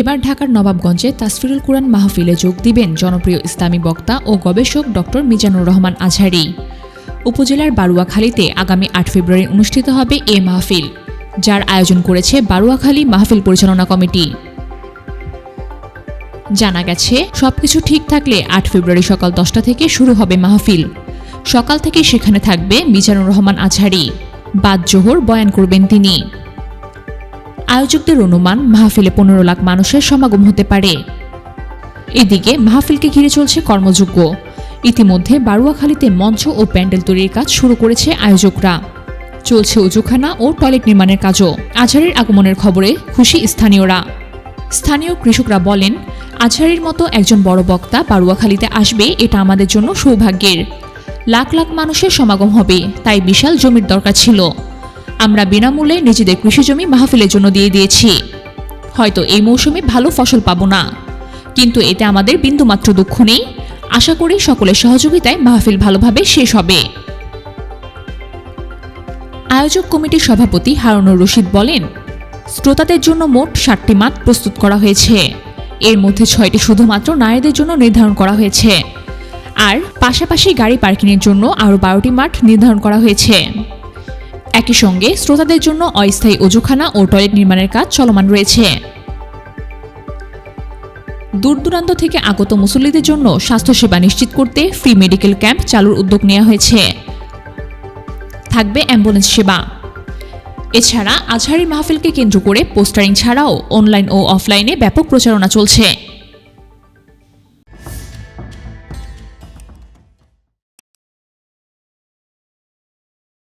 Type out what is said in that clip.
এবার ঢাকার নবাবগঞ্জে তাসফিরুল কুরআন মাহফিলে যোগ দিবেন জনপ্রিয় ইসলামী বক্তা ও গবেষক ডক্টর মিজানুর রহমান আজহারি। উপজেলার বারুয়াখালীতে আগামী আট ফেব্রুয়ারি অনুষ্ঠিত হবে এ মাহফিল, যার আয়োজন করেছে বারুয়াখালী মাহফিল পরিচালনা কমিটি। জানা গেছে, সবকিছু ঠিক থাকলে আট ফেব্রুয়ারি সকাল দশটা থেকে শুরু হবে মাহফিল। সকাল থেকে সেখানে থাকবে মিজানুর রহমান আজহারি। বাদ জোহর বয়ান করবেন তিনি। আয়োজকদের অনুমান, মাহফিলে পনেরো লাখ মানুষের সমাগম হতে পারে। এদিকে মাহফিলকে ঘিরে চলছে কর্মযোগ্য ইতিমধ্যে বারুয়াখালীতে মঞ্চ ও প্যান্ডেল তৈরির কাজ শুরু করেছে আয়োজকরা। চলছে উজুখানা ও টয়লেট নির্মাণের কাজও। আজহারের আগমনের খবরে খুশি স্থানীয়রা। স্থানীয় কৃষকরা বলেন আজহারের মতো একজন বড় বক্তা বারুয়াখালীতে আসবে এটা আমাদের জন্য সৌভাগ্যের। লাখ লাখ মানুষের সমাগম হবে, তাই বিশাল জমির দরকার ছিল। আমরা বিনামূল্যে নিজেদের কৃষিজমি মাহফিলের জন্য দিয়ে দিয়েছি। হয়তো এই মৌসুমে ভালো ফসল পাবো না। কিন্তু এতে আমাদের বিন্দুমাত্র দুঃখ নেই। আশা করি সকলের সহযোগিতায় মাহফিল ভালোভাবে শেষ হবে। আয়োজক কমিটির সভাপতি হারুনুর রশিদ বলেন, শ্রোতাদের জন্য মোট ষাটটি মাঠ প্রস্তুত করা হয়েছে। এর মধ্যে ছয়টি শুধুমাত্র নারীদের জন্য নির্ধারণ করা হয়েছে। আর পাশাপাশি গাড়ি পার্কিংয়ের জন্য আরও বারোটি মাঠ নির্ধারণ করা হয়েছে। একই সঙ্গে শ্রোতাদের জন্য অস্থায়ী অজুখানা ও টয়লেট নির্মাণের কাজ চলমান রয়েছে। দূর দূরান্ত থেকে আগত মুসল্লিদের জন্য স্বাস্থ্যসেবা নিশ্চিত করতে ফ্রি মেডিকেল ক্যাম্প চালুর উদ্যোগ নেওয়া হয়েছে। থাকবে অ্যাম্বুলেন্স সেবা। এছাড়া আজহারি মাহফিলকে কেন্দ্র করে পোস্টারিং ছাড়াও অনলাইন ও অফলাইনে ব্যাপক প্রচারণা চলছে।